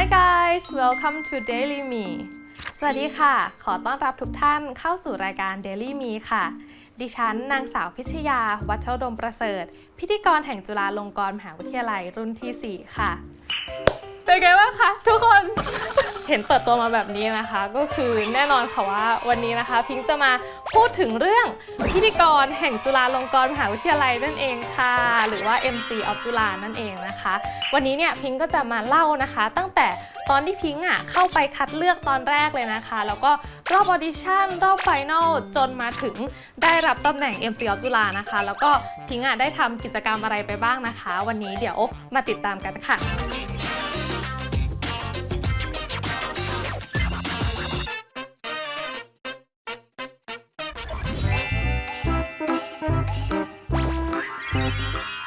Hi guys welcome to Daily Me สวัสดีค่ะ ขอต้อนรับทุกท่านเข้าสู่รายการ Daily Me ค่ะ ดิฉันนางสาวพิชยา วัชรดมประเสริฐ พิธีกรแห่งจุฬาลงกรณ์มหาวิทยาลัยรุ่นที่ 4 ค่ะ เป็นไงบ้างคะทุกคน เห็นเปิดตัวมาแบบนี้นะคะ ก็คือแน่นอนค่ะว่าวันนี้นะคะ พิงค์จะมาพูดถึงเรื่องพิธีกรแห่งจุฬาลงกรณ์มหาวิทยาลัยนั่นเองค่ะ หรือว่า MC of จุฬานั่นเองนะคะ วันนี้เนี่ยพิงค์ก็จะมาเล่านะคะ ตั้งแต่ตอนที่พิงค์อะเข้าไปคัดเลือกตอนแรกเลยนะคะ แล้วก็รอบออดิชั่นรอบไฟนอลจนมาถึงได้รับตำแหน่ง MC of จุฬานะคะ แล้วก็พิงค์อะได้ทำกิจกรรมอะไรไปบ้างนะคะ วันนี้เดี๋ยวมาติดตามกันค่ะ you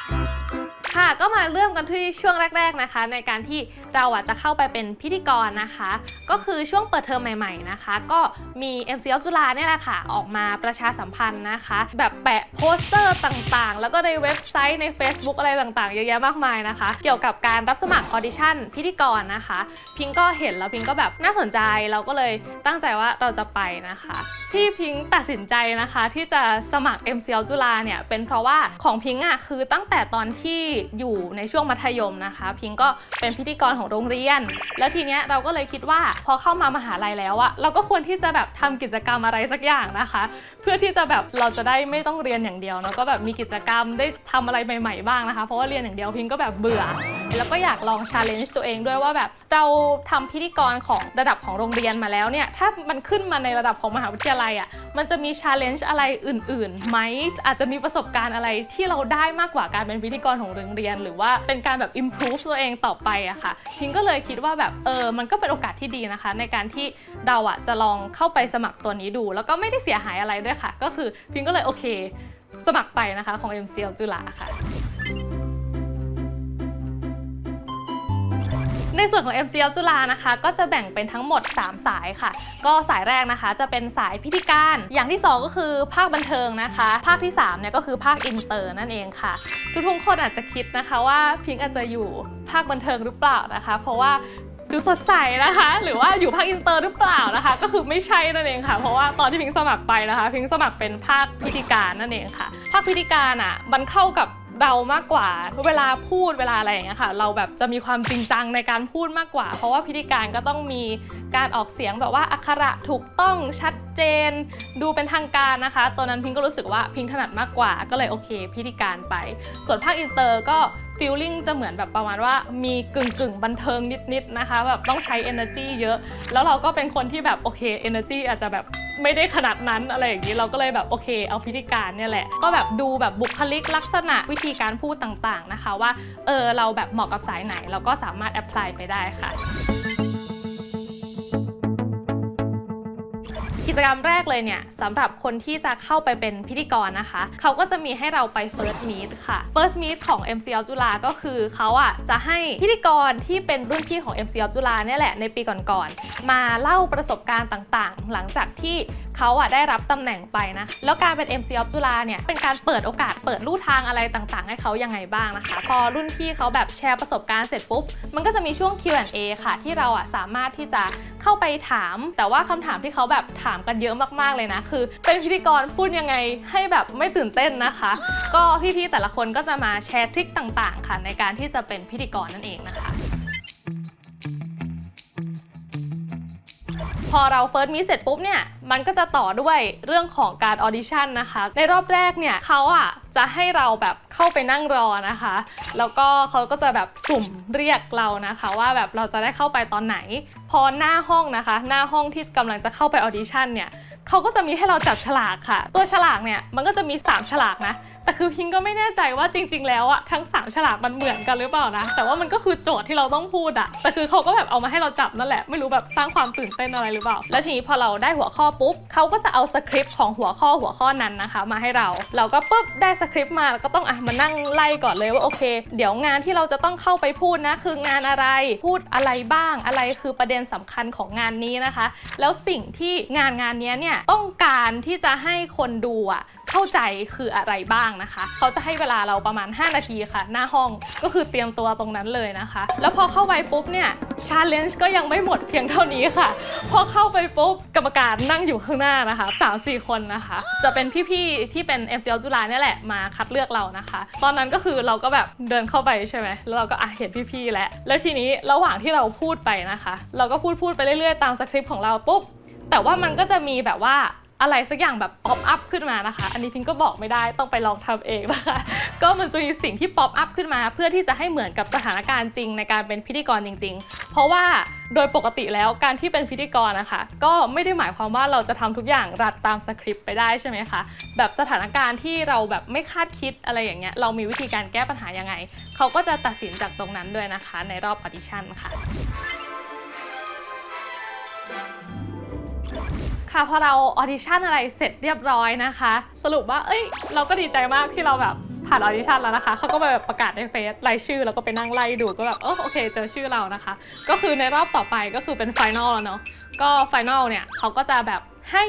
ก็มาเริ่มกันที่ช่วงแรก ๆนะคะ ในการที่เราอะจะเข้าไปเป็นพิธีกรนะคะ ก็คือช่วงเปิดเทอมใหม่ๆนะคะ ก็มี MC อจุฬาเนี่ยแหละค่ะ ออกมาประชาสัมพันธ์นะคะ แบบแปะโปสเตอร์ต่างๆ แล้วก็ในเว็บไซต์ใน Facebook อะไรต่างๆ เยอะแยะมากมายนะคะ เกี่ยวกับการรับสมัครออดิชั่นพิธีกรนะคะ พิงก็เห็นแล้วพิงก็แบบน่าสนใจเราก็เลยตั้งใจว่าเราจะไปนะคะ ที่พิงตัดสินใจนะคะที่จะสมัคร MCL จุฬาเนี่ยเป็นเพราะว่าของพิงอะคือตั้งแต่ตอนที่อยู่ในช่วงมัธยมนะคะ พิงก็เป็นพิธีกรของโรงเรียน แล้วทีเนี้ยเราก็เลยคิดว่าพอเข้ามามหาลัยแล้วอะเราก็ควรที่จะแบบทำกิจกรรมอะไรสักอย่างนะคะ เพื่อที่จะแบบเราจะได้ไม่ต้องเรียนอย่างเดียวเนอะก็แบบมีกิจกรรมได้ทำอะไรใหม่ๆบ้างนะคะ เพราะว่าเรียนอย่างเดียวพิงก็แบบเบื่อ แล้วก็อยากลองชาเลนจ์ตัวเองด้วยว่าแบบเราทำพิธีกรของระดับของโรงเรียนมาแล้วเนี่ยถ้ามันขึ้นมาในระดับของมหาวิทยาลัยอะ่ะมันจะมีชาเลนจ์อะไรอื่นๆไหมอาจจะมีประสบการณ์อะไรที่เราได้มากกว่าการเป็นพิธีกรของโรงเรียนหรือว่าเป็นการแบบ improve ตัวเองต่อไปอะค่ะพิงก็เลยคิดว่าแบบเออมันก็เป็นโอกาสที่ดีนะคะ ในการที่เราอะจะลองเข้าไปสมัครตัวนี้ดู แล้วก็ไม่ได้เสียหายอะไรด้วยค่ะ ก็คือพิงก็เลยโอเค สมัครไปนะคะของ MCL จุฬาค่ะ ในส่วนของ MCL จุฬานะคะ ก็จะแบ่งเป็นทั้งหมด 3 สายค่ะ ก็สายแรกนะคะ จะเป็นสายพิธีการ อย่างที่ 2 ก็คือภาคบันเทิงนะคะ ภาคที่3เนี่ยก็คือภาคอินเตอร์นั่นเองค่ะ ทุกๆคนอาจจะคิดนะคะว่าพิงค์อาจจะอยู่ภาคบันเทิงหรือเปล่านะคะ เพราะว่าดูสดใสนะคะ หรือว่าอยู่ภาคอินเตอร์หรือเปล่านะคะ ก็คือไม่ใช่นั่นเองค่ะ เพราะว่าตอนที่พิงค์สมัครไปนะคะ พิงค์สมัครเป็นภาคพิธีการนั่นเองค่ะ ภาคพิธีการอะมันเข้ากับ เรามากกว่า เวลาพูดเวลาอะไรอย่างเงี้ยค่ะ เราแบบจะมีความจริงจังในการพูดมากกว่า เพราะว่าพิธีการก็ต้องมีการออกเสียงแบบว่าอักขระถูกต้องชัด เจน ดูเป็นทางการนะคะ ตอนนั้นพิงก็รู้สึกว่าพิงถนัดมากกว่า ก็เลยโอเค พิธีการไป ส่วนภาคอินเตอร์ก็ฟีลลิ่งจะเหมือนแบบประมาณว่ามีกึ่งกึ่งบันเทิงนิดๆนะคะแบบต้องใช้ energy เยอะ แล้วเราก็เป็นคนที่แบบโอเค energy อาจจะแบบไม่ได้ขนาดนั้นอะไรอย่างนี้เราก็เลยแบบโอเค เอาพิธีการเนี่ยแหละ ก็แบบดูแบบบุคลิกลักษณะวิธีการพูดต่างๆนะคะ ว่าเออเราแบบเหมาะกับสายไหน เราก็สามารถแอพพลายไปได้ค่ะ กิจกรรมแรกเลยเนี่ยสำหรับคนที่จะเข้าไปเป็นพิธีกรนะคะ เขาก็จะมีให้เราไป first meet ค่ะ first meet ของ MCL จุฬาก็คือเขาอะจะให้พิธีกรที่เป็นรุ่นพี่ของ MCL จุฬาเนี่ยแหละในปีก่อนๆมาเล่าประสบการณ์ต่างๆ หลังจากที่เขาอะได้รับตำแหน่งไปนะ แล้วการเป็น MCL จุฬาเนี่ยเป็นการเปิดโอกาสเปิดลู่ทางอะไรต่างๆ ให้เขายังไงบ้างนะคะ พอรุ่นพี่เขาแบบแชร์ประสบการณ์เสร็จปุ๊บมันก็จะมีช่วง Q&A ค่ะ ที่เราอะสามารถที่จะเข้าไปถาม แต่ว่าคำถามที่เขาแบบถามกันเยอะมากๆเลยนะ คือ เป็นพิธีกรพูดยังไงให้แบบไม่ตื่นเต้นนะคะ ก็พี่ๆแต่ละคนก็จะมาแชร์ทริคต่างๆ ค่ะ ในการที่จะเป็นพิธีกรนั่นเองนะคะ พอเราเฟิร์สมิสเสร็จปุ๊บเนี่ย มันก็จะต่อด้วยเรื่องของการออดิชั่นนะคะ ในรอบแรกเนี่ยเขาอะจะให้เราแบบเข้าไปนั่งรอนะคะ แล้วก็เขาก็จะแบบสุ่มเรียกเรานะคะ ว่าแบบเราจะได้เข้าไปตอนไหน พอหน้าห้องนะคะ หน้าห้องที่กำลังจะเข้าไปออดิชั่นเนี่ย เขาก็จะมีให้เราจับฉลากค่ะ ตัวฉลากเนี่ยมันก็จะมี 3 ฉลากนะ แต่คือพิงก็ไม่แน่ใจว่าจริง ๆ แล้วอะทั้ง 3 ฉลากมันเหมือนกันหรือเปล่านะ แต่ว่ามันก็คือโจทย์ที่เราต้องพูดอะแต่คือเขาก็แบบเอามาให้เราจับนั่นแหละ ไม่รู้แบบสร้างความตื่นเต้นอะไรหรือเปล่า แล้วทีนี้พอเราได้หัวข้อปุ๊บเขาก็จะเอาสคริปต์ของหัวข้อหัวข้อนั้นนะคะ มาให้เรา เราก็ปุ๊บได้สคริปต์มาแล้วก็ต้องอะมานั่งไล่ก่อนเลยว่าโอเค เดี๋ยวงานที่เราจะต้องเข้าไปพูดนะ คืองานอะไร พูดอะไรบ้าง อะไรคือประเด็นสำคัญของงานนี้นะคะ แล้วสิ่งที่งานงานนี้เนี่ยต้องการที่จะให้คนดูอะเข้าใจคืออะไรบ้างนะคะ เขาจะให้เวลาเราประมาณ 5 นาทีค่ะ หน้าห้องก็คือเตรียมตัวตรงนั้นเลยนะคะ แล้วพอเข้าไปปุ๊บเนี่ยชาเลนจ์ก็ยังไม่หมดเพียงเท่านี้ค่ะ พอเข้าไปปุ๊บกรรมการนั่งอยู่ข้างหน้านะคะสามสี่คนนะคะ จะเป็นพี่ๆที่เป็น MCL จุฬาเนี่ยแหละมาคัดเลือกเรานะคะ ตอนนั้นก็คือเราก็แบบเดินเข้าไปใช่ไหมแล้วเราก็อะเห็นพี่ๆแล้วแล้วทีนี้ระหว่างที่เราพูดไปนะคะ เราก็พูดพูดไปเรื่อยๆตามสคริปต์ของเราปุ๊บ แต่ว่ามันก็จะมีแบบว่าอะไรสักอย่างแบบป๊อปอัพขึ้นมานะคะ อันนี้พิงก็บอกไม่ได้ต้องไปลองทำเองนะคะ ก็มันจะมีสิ่งที่ป๊อปอัพขึ้นมา เพื่อที่จะให้เหมือนกับสถานการณ์จริงในการเป็นพิธีกรจริง ๆ เพราะว่าโดยปกติแล้วการที่เป็นพิธีกรนะคะ ก็ไม่ได้หมายความว่าเราจะทำทุกอย่างรัดตามสคริปต์ไปได้ใช่ไหมคะ แบบสถานการณ์ที่เราแบบไม่คาดคิดอะไรอย่างเงี้ย เรามีวิธีการแก้ปัญหายังไง เขาก็จะตัดสินจากตรงนั้นด้วยนะคะ ในรอบออดิชั่นค่ะ ค่ะพอเราออดิชั่นอะไรเสร็จเรียบร้อยนะคะ สรุปว่า เอ้ย เราก็ดีใจมากที่เราแบบผ่านออดิชั่นแล้วนะคะ เขาก็ไปแบบประกาศในเฟซรายชื่อแล้วก็ไปนั่งไล่ดูก็แบบเออโอเค เจอชื่อเรานะคะ ก็คือในรอบต่อไปก็คือเป็นไฟนอลแล้วเนาะ ก็ไฟนอลเนี่ยเขาก็จะแบบให้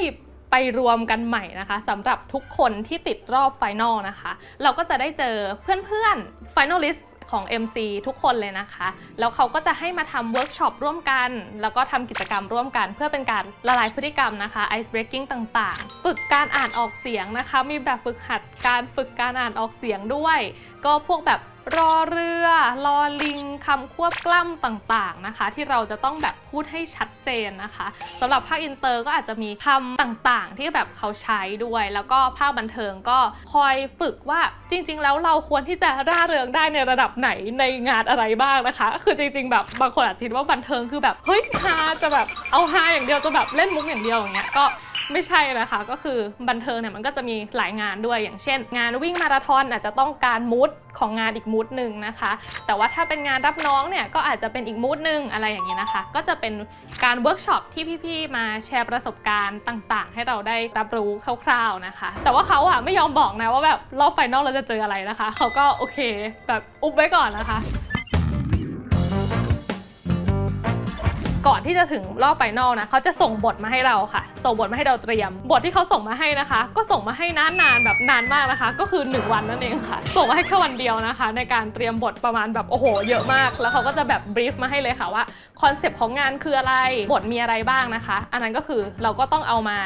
ไปรวมกันใหม่นะคะสำหรับทุกคนที่ติดรอบไฟนอลนะคะ เราก็จะได้เจอเพื่อนๆไฟนอลิส ของ MC ทุกคนเลยนะคะ แล้วเขาก็จะให้มาทำเวิร์กช็อปร่วมกัน แล้วก็ทำกิจกรรมร่วมกัน เพื่อเป็นการละลายพฤติกรรมนะคะ ice breaking ต่างๆ ฝึกการอ่านออกเสียงนะคะ มีแบบฝึกหัดการฝึกการอ่านออกเสียงด้วย ก็พวกแบบรอเรือลอลิงคำควบกล้ำต่างๆนะคะ ที่เราจะต้องแบบพูดให้ชัดเจนนะคะสำหรับภาคอินเตอร์ก็อาจจะมีคำต่างๆ ที่แบบเขาใช้ด้วย แล้วก็ภาคบันเทิงก็คอยฝึกว่าจริง ๆ แล้วเราควรที่จะร่าเริงได้ในระดับไหนในงานอะไรบ้างนะคะ คือจริง ๆ แบบบางคนอาจจะคิดว่าบันเทิงคือแบบเฮ้ยฮาจะแบบเอาฮาอย่างเดียวจะแบบเล่นมุกอย่างเดียวอย่างเงี้ยก็ ไม่ใช่นะคะก็คือบันเทิงเนี่ยมันก็จะมีหลายงานด้วยอย่างเช่น งานวิ่งมาราธอนอาจจะต้องการมูดของงานอีกมูดหนึ่งนะคะ แต่ว่าถ้าเป็นงานรับน้องเนี่ยก็อาจจะเป็นอีกมูดหนึ่งอะไรอย่างนี้นะคะ ก็จะเป็นการเวิร์กช็อปที่พี่ๆมาแชร์ประสบการณ์ต่างๆ ให้เราได้รับรู้คร่าวๆนะคะ แต่ว่าเขาอะไม่ยอมบอกนะว่าแบบรอบไฟนอลเราจะเจออะไรนะคะ เขาก็โอเคแบบอุบไว้ก่อนนะคะ ก่อนที่จะถึงรอบไฟนอลนะเขาจะส่งบทมาให้เราค่ะ ส่งบทมาให้เราเตรียม บทที่เขาส่งมาให้นะคะ ก็ส่งมาให้นานๆแบบนานมากนะคะ ก็คือ 1 วันนั่นเองค่ะ ส่งมาให้แค่วันเดียวนะคะ ในการเตรียมบทประมาณแบบโอ้โหเยอะมาก แล้วเขาก็จะแบบบรีฟมาให้เลยค่ะว่าคอนเซปต์ของงานคืออะไรบทมีอะไรบ้างนะคะ อันนั้นก็คือเราก็ต้องเอามา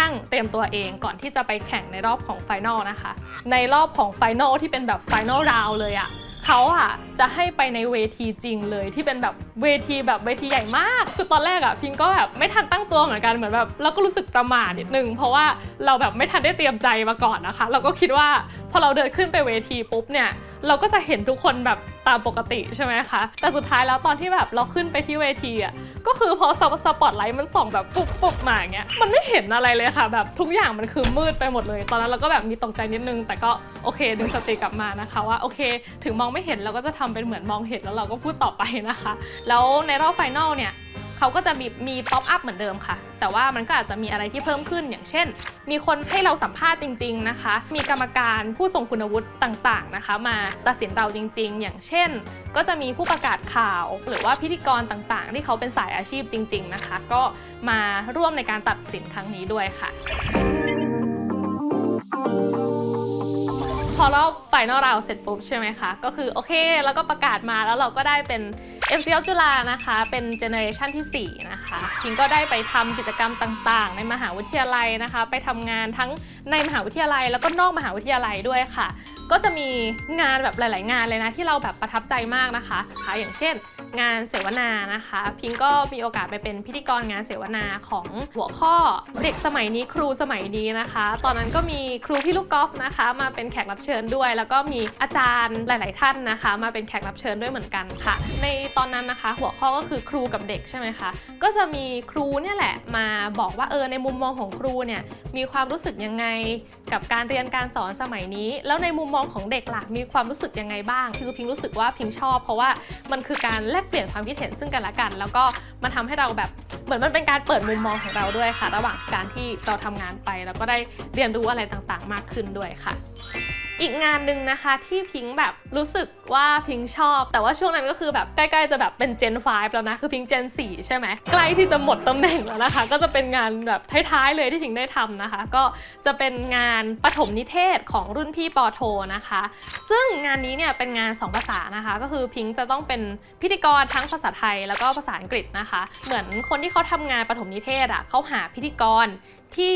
นั่งเตรียมตัวเองก่อนที่จะไปแข่งในรอบของไฟนอลนะคะ ในรอบของไฟนอลที่เป็นแบบไฟนอลราวเลยอะ เขาอะจะให้ไปในเวทีจริงเลยที่เป็นแบบเวทีแบบเวทีใหญ่มากคือตอนแรกอะพิงก็แบบไม่ทันตั้งตัวเหมือนกันเหมือนแบบเราก็รู้สึกประหม่านิดนึงเพราะว่าเราแบบไม่ทันได้เตรียมใจมาก่อนนะคะ เราก็คิดว่าพอเราเดินขึ้นไปเวทีปุ๊บเนี่ย เราก็จะเห็นทุกคนแบบตามปกติใช่ไหมคะ แต่สุดท้ายแล้วตอนที่แบบเราขึ้นไปที่เวทีอะ ก็คือพอสปอตไลท์มันส่องแบบปุ๊บปุ๊บมาอย่างเงี้ย มันไม่เห็นอะไรเลยค่ะแบบทุกอย่างมันคือมืดไปหมดเลย ตอนนั้นเราก็แบบมีตกใจนิดนึง แต่ก็โอเคดึงสติกลับมานะคะว่าโอเค ถึงมองไม่เห็นเราก็จะทำเป็นเหมือนมองเห็นแล้วเราก็พูดต่อไปนะคะ แล้วในรอบไฟนอลเนี่ย เขาก็จะมีมีป๊อปอัพเหมือนเดิมค่ะ แต่ว่ามันก็อาจจะมีอะไรที่เพิ่มขึ้นอย่างเช่น มีคนให้เราสัมภาษณ์จริง ๆนะคะ มีกรรมการผู้ทรงคุณวุฒิต่างๆนะคะ มาตัดสินเราจริง ๆ อย่างเช่น ก็จะมีผู้ประกาศข่าว หรือว่าพิธีกรต่างๆ ที่เขาเป็นสายอาชีพจริง ๆนะคะ ก็มาร่วมในการตัดสินครั้งนี้ด้วยค่ะพ อรอบไฟนอลเราเสร็จปุ๊บใช่ไหมคะ ก็คือโอเค แล้วก็ประกาศมาแล้วเราก็ได้เป็น f c l จุฬานะคะ เป็นเจเนอเรชันที่ 4 นะคะพิงก็ได้ไปทำกิจกรรมต่างๆ ในมหาวิทยาลัยนะคะ ไปทำงานทั้งในมหาวิทยาลัย แล้วก็นอกมหาวิทยาลัยด้วยค่ะ ก็จะมีงานแบบหลาย ๆ งานเลยนะที่เราแบบประทับใจมากนะคะค่ะอย่างเช่น งานเสวนานะคะ พิงก็มีโอกาสไปเป็นพิธีกรงานเสวนาของหัวข้อเด็กสมัยนี้ครูสมัยนี้นะคะ ตอนนั้นก็มีครูพี่ลูกกอล์ฟนะคะ มาเป็นแขกรับเชิญด้วย แล้วก็มีอาจารย์หลาย ๆ ท่านนะคะ มาเป็นแขกรับเชิญด้วยเหมือนกันค่ะ ในตอนนั้นนะคะ หัวข้อก็คือครูกับเด็กใช่ไหมคะก็จะมีครูเนี่ยแหละมาบอกว่าเออในมุมมองของครูเนี่ยมีความรู้สึกยังไงกับการเรียนการสอนสมัยนี้ แล้วในมุมมองของเด็กล่ะมีความรู้สึกยังไงบ้าง คือพิงรู้สึกว่าพิงชอบ เพราะว่ามันคือการแลกเปลี่ยนความคิดเห็นซึ่งกันและกัน แล้วก็มันทำให้เราแบบเหมือนมันเป็นการเปิดมุมมองของเราด้วยค่ะ ระหว่างการที่เราทำงานไป แล้วก็ได้เรียนรู้อะไรต่างๆ มากขึ้นด้วยค่ะ อีกงานหนึ่งนะคะที่พิงค์แบบรู้สึกว่าพิงค์ชอบ แต่ว่าช่วงนั้นก็คือแบบใกล้ๆจะแบบเป็น Gen 5 แล้วนะคือพิงค์ Gen 4 ใช่ไหมใกล้ที่จะหมดตำแหน่งแล้วนะคะ ก็จะเป็นงานแบบท้ายๆเลยที่พิงค์ได้ทำนะคะ ก็จะเป็นงานปฐมนิเทศของรุ่นพี่ปอโทนะคะ ซึ่งงานนี้เนี่ยเป็นงาน 2 ภาษานะคะ ก็คือพิงค์จะต้องเป็นพิธีกรทั้งภาษาไทยแล้วก็ภาษาอังกฤษนะคะ เหมือนคนที่เขาทำงานปฐมนิเทศอะเขาหาพิธีกรที่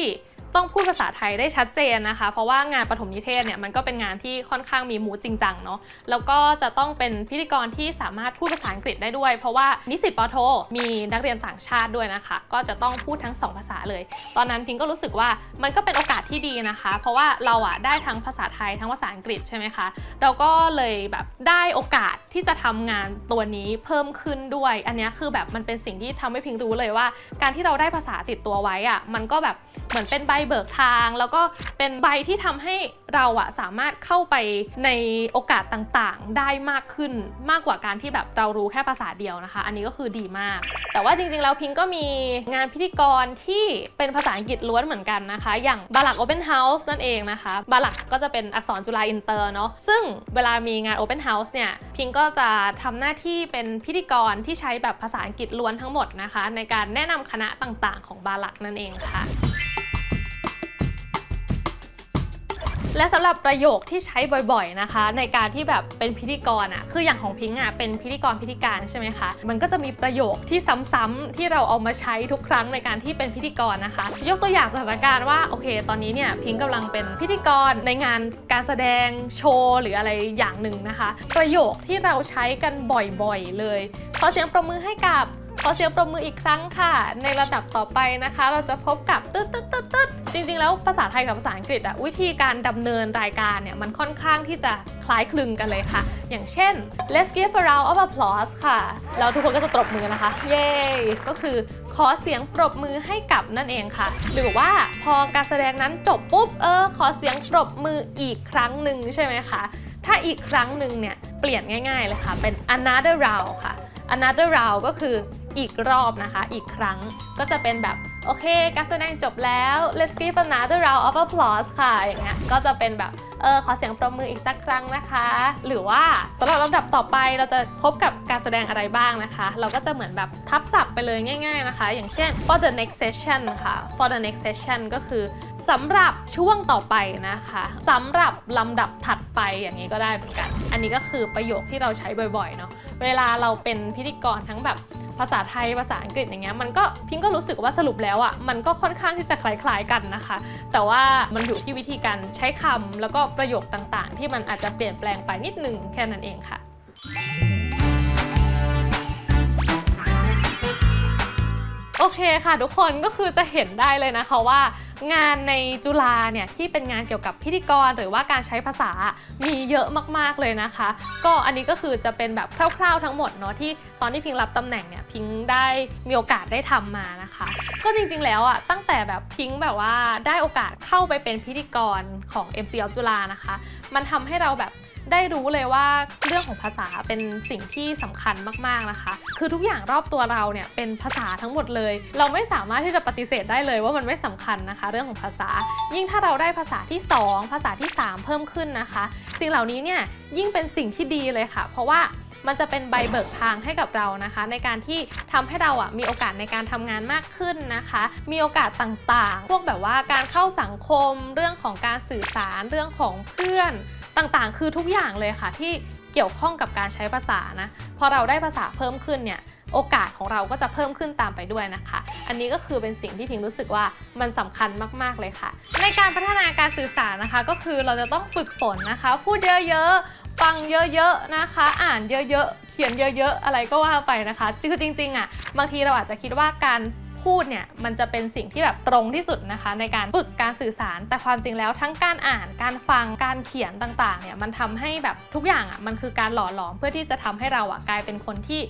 ต้องพูดภาษาไทยได้ชัดเจนนะคะ เพราะว่างานปฐมนิเทศเนี่ยมันก็เป็นงานที่ค่อนข้างมีมูจริงจังเนาะแล้วก็จะต้องเป็นพิธีกรที่สามารถพูดภาษาอังกฤษได้ด้วย เพราะว่านิสิตปอโท มีนักเรียนต่างชาติด้วยนะคะ ก็จะต้องพูดทั้งสองภาษาเลย ตอนนั้นพิงก็รู้สึกว่ามันก็เป็นโอกาสที่ดีนะคะ เพราะว่าเราอะได้ทั้งภาษาไทยทั้งภาษาอังกฤษใช่ไหมคะเราก็เลยแบบได้โอกาสที่จะทำงานตัวนี้เพิ่มขึ้นด้วย อันนี้คือแบบมันเป็นสิ่งที่ทำให้พิงรู้เลยว่า การที่เราได้ภาษาติดตัวไว้อะมันก็แบบเหมือนเป็นใบเบิกทาง แล้วก็เป็นใบที่ทำให้เราอะสามารถเข้าไปในโอกาสต่างๆ ได้มากขึ้นมากกว่าการที่แบบเรารู้แค่ภาษาเดียวนะคะ อันนี้ก็คือดีมาก แต่ว่าจริงๆ แล้วพิงก็มีงานพิธีกรที่เป็นภาษาอังกฤษล้วนเหมือนกันนะคะ อย่างบาลัก Open House นั่นเองนะคะ บาลักก็จะเป็นอักษรจุฬาอินเตอร์เนาะ ซึ่งเวลามีงาน Open House เนี่ย พิงก็จะทำหน้าที่เป็นพิธีกรที่ใช้แบบภาษาอังกฤษล้วนทั้งหมดนะคะ ในการแนะนำคณะต่างๆ ของบาลักนั่นเองค่ะ และสำหรับประโยคที่ใช้บ่อยๆนะคะ ในการที่แบบเป็นพิธีกรอะคืออย่างของพิงค์อะเป็นพิธีกรพิธีการใช่ไหมคะมันก็จะมีประโยคที่ซ้ำๆที่เราเอามาใช้ทุกครั้งในการที่เป็นพิธีกรนะคะ ยกตัวอย่างสถานการณ์ว่าโอเค ตอนนี้เนี่ยพิงค์กำลังเป็นพิธีกรในงานการแสดงโชว์หรืออะไรอย่างหนึ่งนะคะ ประโยคที่เราใช้กันบ่อยๆเลยขอเสียงปรบมือให้กับ ขอเสียงปรบมืออีกครั้งค่ะ ในระดับต่อไปนะคะ เราจะพบกับตึ๊ดตึ๊ดตึ๊ดตึ๊ดจริงๆ แล้วภาษาไทยกับภาษาอังกฤษอะวิธีการดำเนินรายการเนี่ยมันค่อนข้างที่จะคล้ายคลึงกันเลยค่ะ อย่างเช่น let's give a round of applause ค่ะแล้วทุกคนก็จะตบมือนะคะ เย้ก็คือขอเสียงปรบมือให้กับนั่นเองค่ะ หรือว่าพอการแสดงนั้นจบปุ๊บเออขอเสียงปรบมืออีกครั้งหนึ่งใช่ไหมคะถ้าอีกครั้งหนึ่งเนี่ยเปลี่ยนง่าย ๆเลยค่ะเป็น another round ค่ะ another round ก็คือ อีกรอบนะคะ อีกครั้งก็จะเป็นแบบ โอเค การแสดงจบแล้ว let's give another round of applause ค่ะอย่างเงี้ยก็จะเป็นแบบเออขอเสียงปรบมืออีกสักครั้งนะคะ หรือว่าสำหรับลำดับต่อไปเราจะพบกับการแสดงอะไรบ้างนะคะ เราก็จะเหมือนแบบทับศัพท์ไปเลยง่าย ๆนะคะ อย่างเช่น for the next session ค่ะ for the next session ก็คือ สำหรับช่วงต่อไปนะคะสำหรับลำดับถัดไปอย่างนี้ก็ได้เหมือนกัน อันนี้ก็คือประโยคที่เราใช้บ่อยๆเนาะเวลาเราเป็นพิธีกรทั้งแบบภาษาไทยภาษาอังกฤษอย่างเงี้ยมันก็พิงก็รู้สึกว่าสรุปแล้วอะ่ะมันก็ค่อนข้างที่จะคล้ายๆกันนะคะ แต่ว่ามันอยู่ที่วิธีการใช้คำแล้วก็ประโยคต่างๆ ที่มันอาจจะเปลี่ยนแปลงไปนิดนึงแค่นั้นเองค่ะ โอเคค่ะทุกคนก็คือจะเห็นได้เลยนะคะว่างานในจุฬาเนี่ยที่เป็นงานเกี่ยวกับพิธีกร หรือว่าการใช้ภาษามีเยอะมากๆเลยนะคะ ก็อันนี้ก็คือจะเป็นแบบคร่าวๆทั้งหมดเนาะที่ตอนที่พิงรับตำแหน่งเนี่ยพิงได้มีโอกาสได้ทำมานะคะ ก็จริงๆแล้วอะตั้งแต่แบบพิงแบบว่าได้โอกาสเข้าไปเป็นพิธีกรของ MC of จุฬานะคะ มันทำให้เราแบบ ได้รู้เลยว่าเรื่องของภาษาเป็นสิ่งที่สำคัญมากๆนะคะ คือทุกอย่างรอบตัวเราเนี่ยเป็นภาษาทั้งหมดเลย เราไม่สามารถที่จะปฏิเสธได้เลยว่ามันไม่สำคัญนะคะ เรื่องของภาษา ยิ่งถ้าเราได้ภาษาที่ 2 ภาษาที่ 3 เพิ่มขึ้นนะคะ สิ่งเหล่านี้เนี่ยยิ่งเป็นสิ่งที่ดีเลยค่ะ เพราะว่ามันจะเป็นใบเบิกทางให้กับเรานะคะ ในการที่ทำให้เราอะมีโอกาสในการทำงานมากขึ้นนะคะ มีโอกาสต่างๆ พวกแบบว่าการเข้าสังคม เรื่องของการสื่อสารเรื่องของเพื่อน ต่างๆ คือทุกอย่างเลยค่ะที่เกี่ยวข้องกับการใช้ภาษานะ พอเราได้ภาษาเพิ่มขึ้นเนี่ยโอกาสของเราก็จะเพิ่มขึ้นตามไปด้วยนะคะ อันนี้ก็คือเป็นสิ่งที่พิงรู้สึกว่ามันสำคัญมาก ๆ เลยค่ะ ในการพัฒนาการสื่อสารนะคะ ก็คือเราจะต้องฝึกฝนนะคะ พูดเยอะ ๆ ฟังเยอะ ๆ นะคะ อ่านเยอะ ๆ เขียนเยอะ ๆ อะไรก็ว่าไปนะคะ คือจริง ๆ อะ บางทีเราอาจจะคิดว่าการ พูดเนี่ยมันจะเป็นสิ่งที่แบบตรงที่สุดนะคะ ในการฝึกการสื่อสาร แต่ความจริงแล้วทั้งการอ่านการฟังการเขียนต่างๆเนี่ยมันทำให้แบบทุกอย่างอะมันคือการหล่อหลอมเพื่อที่จะทำให้เราอะกลายเป็นคนที่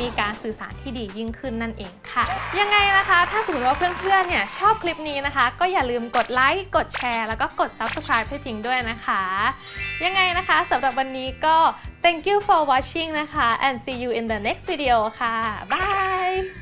มีการสื่อสารที่ดียิ่งขึ้นนั่นเองค่ะ ยังไงนะคะถ้าสมมติว่าเพื่อนๆเนี่ยชอบคลิปนี้นะคะ ก็อย่าลืมกดไลค์กดแชร์แล้วก็กด subscribe ให้พิงด้วยนะคะ ยังไงนะคะสำหรับวันนี้ก็ thank you for watching นะคะ and see you in the next video ค่ะบาย